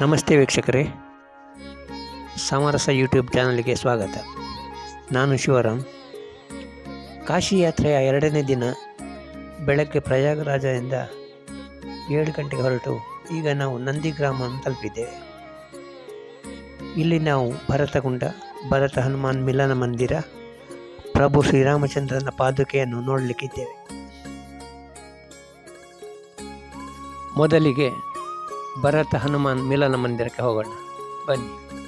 ನಮಸ್ತೆ ವೀಕ್ಷಕರೇ. ಸಮರಸ ಯೂಟ್ಯೂಬ್ ಚಾನಲ್ಗೆ ಸ್ವಾಗತ. ನಾನು ಶಿವರಾಮ್. ಕಾಶಿ ಯಾತ್ರೆಯ ಎರಡನೇ ದಿನ ಬೆಳಗ್ಗೆ ಪ್ರಯಾಗರಾಜದಿಂದ ಏಳು ಗಂಟೆಗೆ ಹೊರಟು ಈಗ ನಾವು ನಂದಿ ಗ್ರಾಮವನ್ನು ತಲುಪಿದ್ದೇವೆ. ಇಲ್ಲಿ ನಾವು ಭರತಗುಂಡ ಭರತ ಹನುಮಾನ್ ಮಿಲನ ಮಂದಿರ, ಪ್ರಭು ಶ್ರೀರಾಮಚಂದ್ರನ ಪಾದುಕೆಯನ್ನು ನೋಡಲಿಕ್ಕಿದ್ದೇವೆ. ಮೊದಲಿಗೆ ಭರತ ಹನುಮಾನ್ ಮಿಲನ ಮಂದಿರಕ್ಕೆ ಹೋಗೋಣ. ಬನ್ನಿ.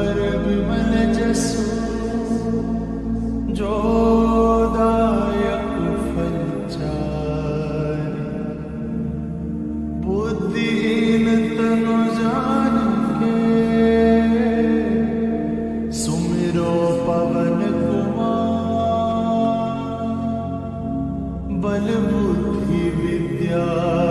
फल बुद्धि विद्या।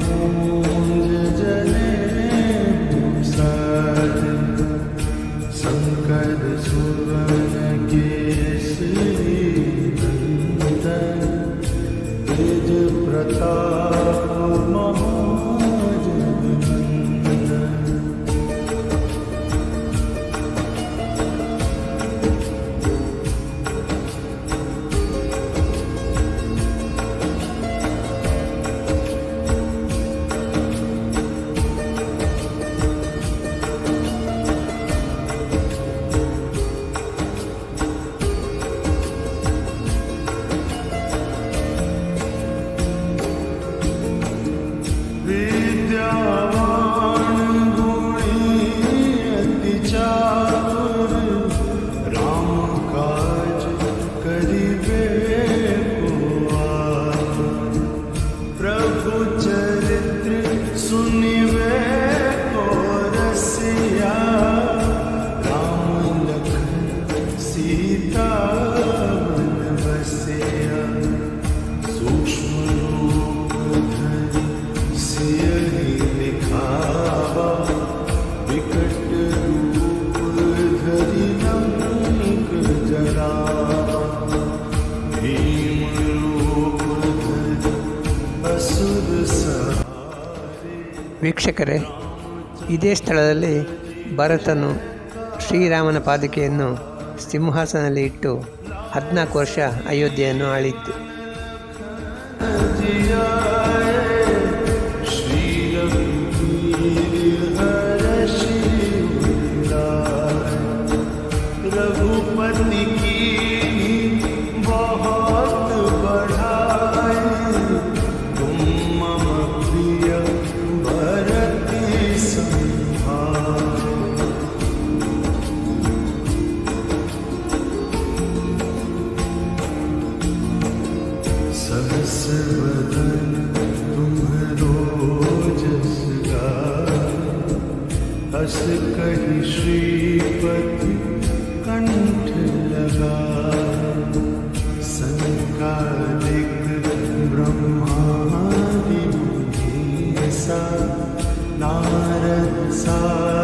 ವೀಕ್ಷಕರೇ ಇದೇ ಸ್ಥಳದಲ್ಲಿ ಭರತನು ಶ್ರೀರಾಮನ ಪಾದುಕೆಯನ್ನು ಸಿಂಹಾಸನದಲ್ಲಿ ಇಟ್ಟು ಹದಿನಾಲ್ಕು ವರ್ಷ ಅಯೋಧ್ಯೆಯನ್ನು ಆಳಿತ್ತು. inside.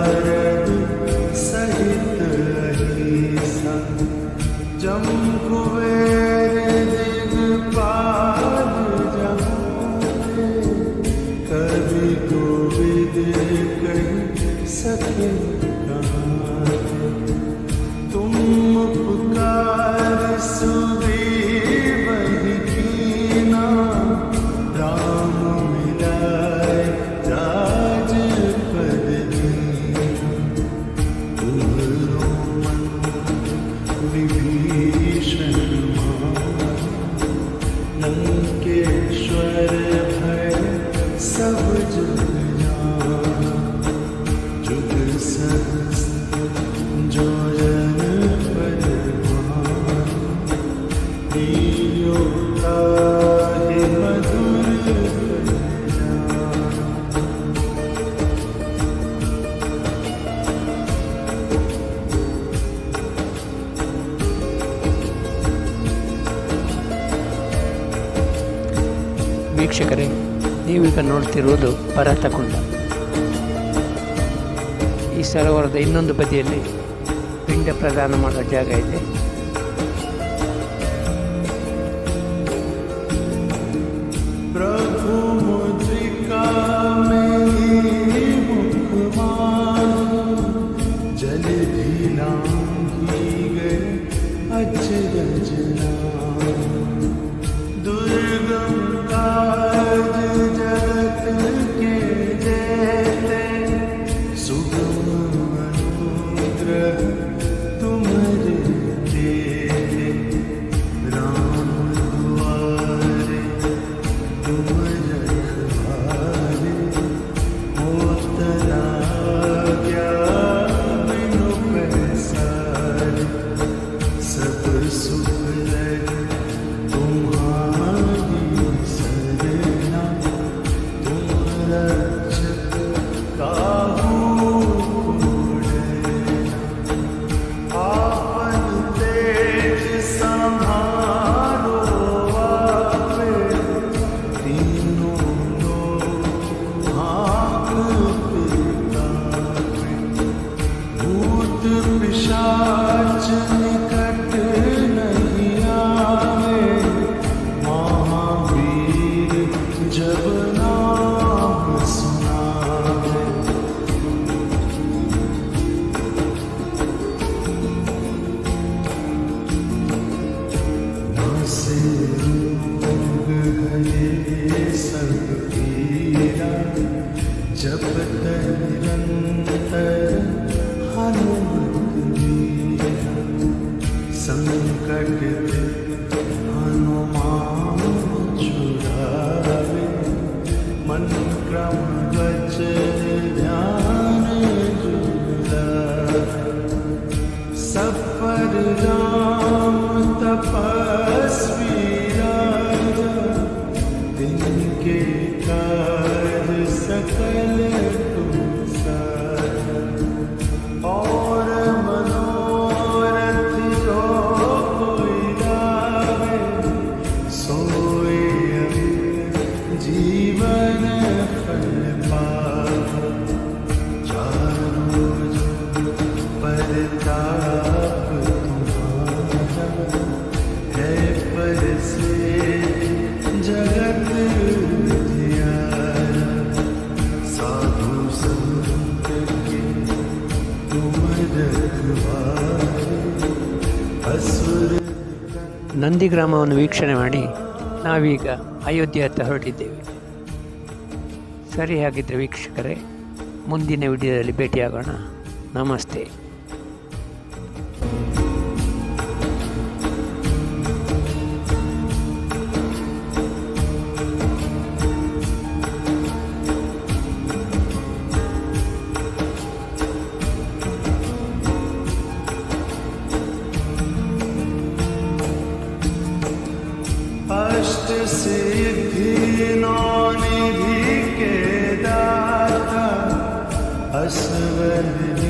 ವೀಕ್ಷಕರೇ ನೀವೀಗ ನೋಡ್ತಿರುವುದು ಭರತಕುಂಡ. ಈ ಸರೋವರದ ಇನ್ನೊಂದು ಬದಿಯಲ್ಲಿ ಪಿಂಡ ಪ್ರದಾನ ಮಾಡೋ ಜಾಗ ಇದೆ. जब तक निरंतर हनुमान संकट ನಂದಿ ಗ್ರಾಮವನ್ನು ವೀಕ್ಷಣೆ ಮಾಡಿ ನಾವೀಗ ಅಯೋಧ್ಯೆ ಹತ್ತ ಹೊರಟಿದ್ದೇವೆ. ಸರಿಯಾಗಿದ್ದರೆ ವೀಕ್ಷಕರೇ ಮುಂದಿನ ವಿಡಿಯೋದಲ್ಲಿ ಭೇಟಿಯಾಗೋಣ. ನಮಸ್ತೆ. sevenini